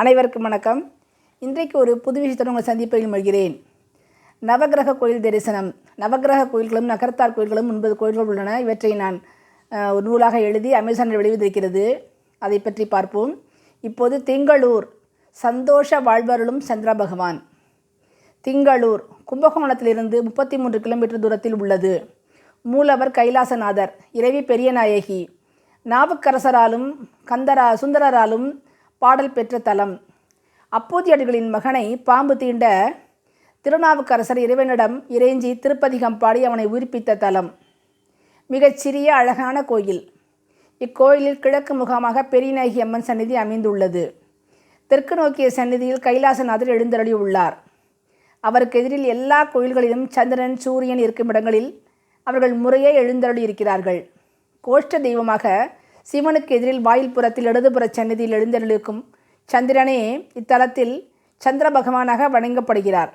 அனைவருக்கும் வணக்கம். இன்றைக்கு ஒரு புது விஷயத்துடன் உங்களை சந்திப்பதில் மகிழ்கிறேன் நவக்கிரக கோயில் தரிசனம். நவக்கிரக கோயில்களும் நகரத்தார் கோயில்களும் ஒன்பது கோயில்கள் உள்ளன. இவற்றை நான் ஒரு நூலாக எழுதி அமேசானில் வெளிவந்திருக்கிறது. அதை பற்றி பார்ப்போம். இப்போது திங்களூர் சந்தோஷ வாழ்வருளும் சந்திர பகவான். திங்களூர் கும்பகோணத்திலிருந்து முப்பத்தி மூன்று கிலோமீட்டர் தூரத்தில் உள்ளது. மூலவர் கைலாசநாதர் இறைவி பெரியநாயகி. நாவுக்கரசராலும் கந்தரா சுந்தரராலும் பாடல் பெற்ற தலம். அப்போதியடிகளின் மகனை பாம்பு தீண்ட திருநாவுக்கரசர் இறைவனிடம் இறைஞ்சி திருப்பதிகம் பாடி அவனை உயிர்ப்பித்த தலம். மிகச் சிறிய அழகான கோயில். இக்கோயிலில் கிழக்கு முகமாக பெரியநாயகி அம்மன் சந்நிதி அமைந்துள்ளது. தெற்கு நோக்கிய சந்நிதியில் கைலாசநாதர் எழுந்தருளி உள்ளார். அவருக்கு எதிரில் எல்லா கோயில்களிலும் சந்திரன் சூரியன் இருக்கும் இடங்களில் அவர்கள் முறையே எழுந்தருளி இருக்கிறார்கள் கோஷ்ட தெய்வமாக சிவனுக்கு எதிரில் வாயில் புறத்தில் இடதுபுற சந்நிதியில் எழுந்தருளிருக்கும் சந்திரனே இத்தலத்தில் சந்திர பகவானாக வணங்கப்படுகிறார்.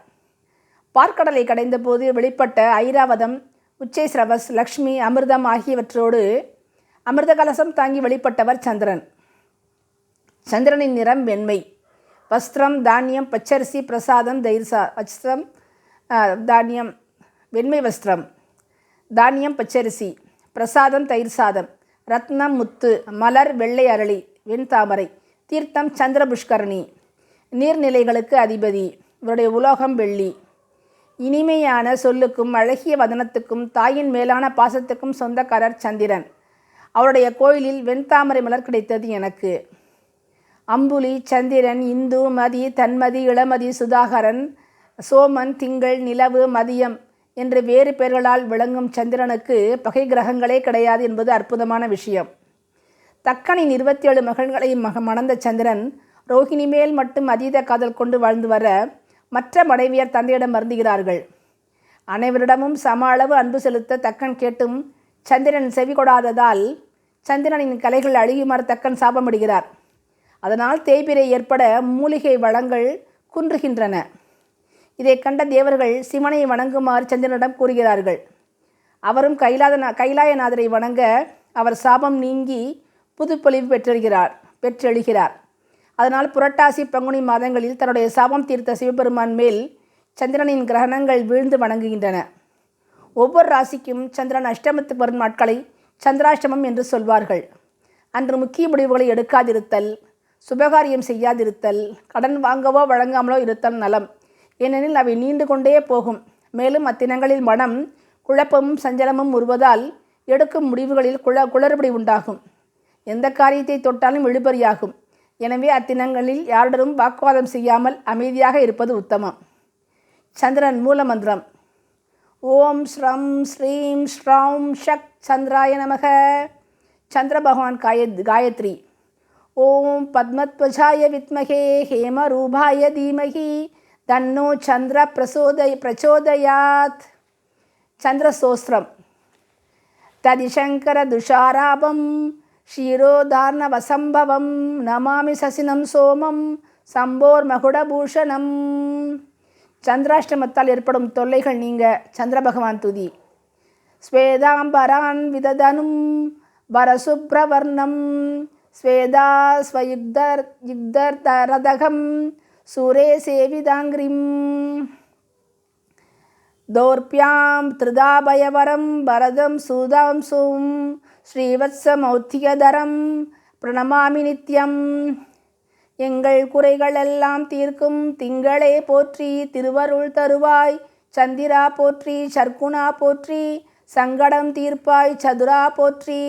பார்க்கடலை கடைந்தபோது வெளிப்பட்ட ஐராவதம் உச்சை ஸ்ரவஸ் லக்ஷ்மி அமிர்தம் ஆகியவற்றோடு அமிர்த கலசம் தாங்கி வெளிப்பட்டவர் சந்திரன். சந்திரனின் நிறம் வெண்மை. வஸ்திரம் தானியம் பச்சரிசி பிரசாதம் தைர்சா வஸ்திரம் தானியம் வெண்மை வஸ்திரம். தானியம் பச்சரிசி பிரசாதம் தயிர் சாதம். ரத்னம் முத்து மலர் வெள்ளை அரளி வெண்தாமரை தீர்த்தம் சந்திர புஷ்கரணி நீர்நிலைகளுக்கு அதிபதி இவருடைய உலோகம் வெள்ளி. இனிமையான சொல்லுக்கும் அழகிய வதனத்துக்கும் தாயின் மேலான பாசத்துக்கும் சொந்தக்காரர் சந்திரன். அவருடைய கோயிலில் வெண்தாமரை மலர் கிடைத்தது எனக்கு. அம்புலி சந்திரன் இந்து மதி தன்மதி இளமதி சுதாகரன் சோமன் திங்கள் நிலவு மதியம் என்று வேறு பெயர்களால் விளங்கும் சந்திரனுக்கு பகை கிரகங்களே கிடையாது என்பது அற்புதமான விஷயம். தக்கனின் இருபத்தி ஏழு மகன்களையும் மக மணந்த சந்திரன் ரோஹிணி மேல் மட்டும் அதீத காதல் கொண்டு வாழ்ந்து வர மற்ற மனைவியர் தந்தையிடம் வருந்துகிறார்கள். அனைவரிடமும் சம அளவு அன்பு செலுத்த தக்கன் கேட்டும் சந்திரன் செவி கொடாததால் சந்திரனின் கலைகள் அழுகுமாறு தக்கன் சாபமிடுகிறார். அதனால் தேய்பிரை ஏற்பட மூலிகை வளங்கள் குன்றுகின்றன. இதை கண்ட தேவர்கள் சிவனை வணங்குமாறு சந்திரனிடம் கூறுகிறார்கள். அவரும் கைலாத கைலாயநாதரை வணங்க அவர் சாபம் நீங்கி புதுப்பொழிவு பெற்றெழுகிறார் பெற்றெழுகிறார். அதனால் புரட்டாசி பங்குனி மாதங்களில் தன்னுடைய சாபம் தீர்த்த சிவபெருமான் மேல் சந்திரனின் கிரகணங்கள் வீழ்ந்து வணங்குகின்றன. ஒவ்வொரு ராசிக்கும் சந்திரன் அஷ்டமத்துக்கு வரும் நாட்களை சந்திராஷ்டமம் என்று சொல்வார்கள். அன்று முக்கிய முடிவுகளை எடுக்காதிருத்தல் சுபகாரியம் செய்யாதிருத்தல் கடன் வாங்கவோ வழங்காமலோ இருத்தல் நலம். ஏனெனில் அவை நீண்டு கொண்டே போகும். மேலும் அத்தினங்களில் மனம் குழப்பமும் சஞ்சலமும் உருவதால் எடுக்கும் முடிவுகளில் குழ குளறுபடி உண்டாகும். எந்த காரியத்தை தொட்டாலும் இழுபறியாகும் எனவே அத்தினங்களில் யாருடனும் வாக்குவாதம் செய்யாமல் அமைதியாக இருப்பது உத்தமம். சந்திரன் மூலமந்திரம் ஓம் ஸ்ரம் ஸ்ரீம் ஸ்ரௌம் ஷக் சந்திராய நமக. சந்திர பகவான் காய காயத்ரி. ஓம் பத்மத்வஜாய வித்மகே ஹேமரூபாய தீமகி. தன்னு சந்திர பிரசோதய பிரச்சோதயாத். சந்திரசோஸ்திரம். ததிசங்கரதுஷாராபம் ஷீரோதார்ணவசம்பவம். நமாமி சசினம் சோமம். சம்போர் மகுடபூஷணம். சந்திராஷ்டமத்தால் ஏற்படும் தொல்லைகள் நீங்க சந்திர பகவான் துதி. ஸ்வேதாம்பரான் விததனும். வரசுப்ரவர்ணம். ஸ்வேதா ஸ்வயுக்தர் யுக்தர் தரதகம். சூரே சேவிதாங்கிரிம் दौर्प्यां त्रिदाभयवरं वरदं सुदांसुं ஸ்ரீவத்சமௌத்தியதரம் பிரணமாமி நித்யம் எங்கள் குறைகளெல்லாம் தீர்க்கும் திங்களே போற்றி திருவருள் தருவாய் சந்திரா போற்றி சர்க்குணா போற்றி சங்கடம் தீர்ப்பாய் சதுரா போற்றி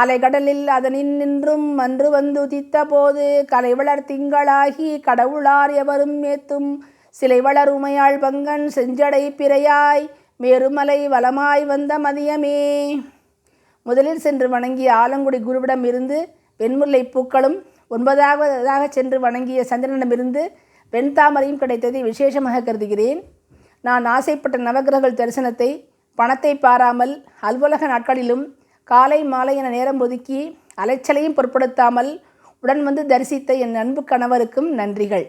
அலைகடலில் அதனின் நின்றும் அன்று வந்து உதித்த போது கலைவளர் திங்களாகி கடவுளார் எவரும் ஏத்தும். சிலை வளர் உமையாள் பங்கன் செஞ்சடை பிறையாய் மேருமலை வலமாய் வந்த மதியமே. முதலில் சென்று வணங்கிய ஆலங்குடி குருவிடம் இருந்து வெண்முல்லை பூக்களும் ஒன்பதாவதாக சென்று வணங்கிய சந்திரனிடமிருந்து வெண்தாமரையும் கிடைத்ததை விசேஷமாக கருதுகிறேன். நான் ஆசைப்பட்ட நவக்கிரகங்கள் தரிசனத்தை பணத்தை பாராமல் அலுவலக நாட்களிலும் காலை மாலை என நேரம் ஒதுக்கி அலைச்சலையும் பொருட்படுத்தாமல் உடன் வந்து தரிசித்த என் அன்பு கணவருக்கும் நன்றிகள்.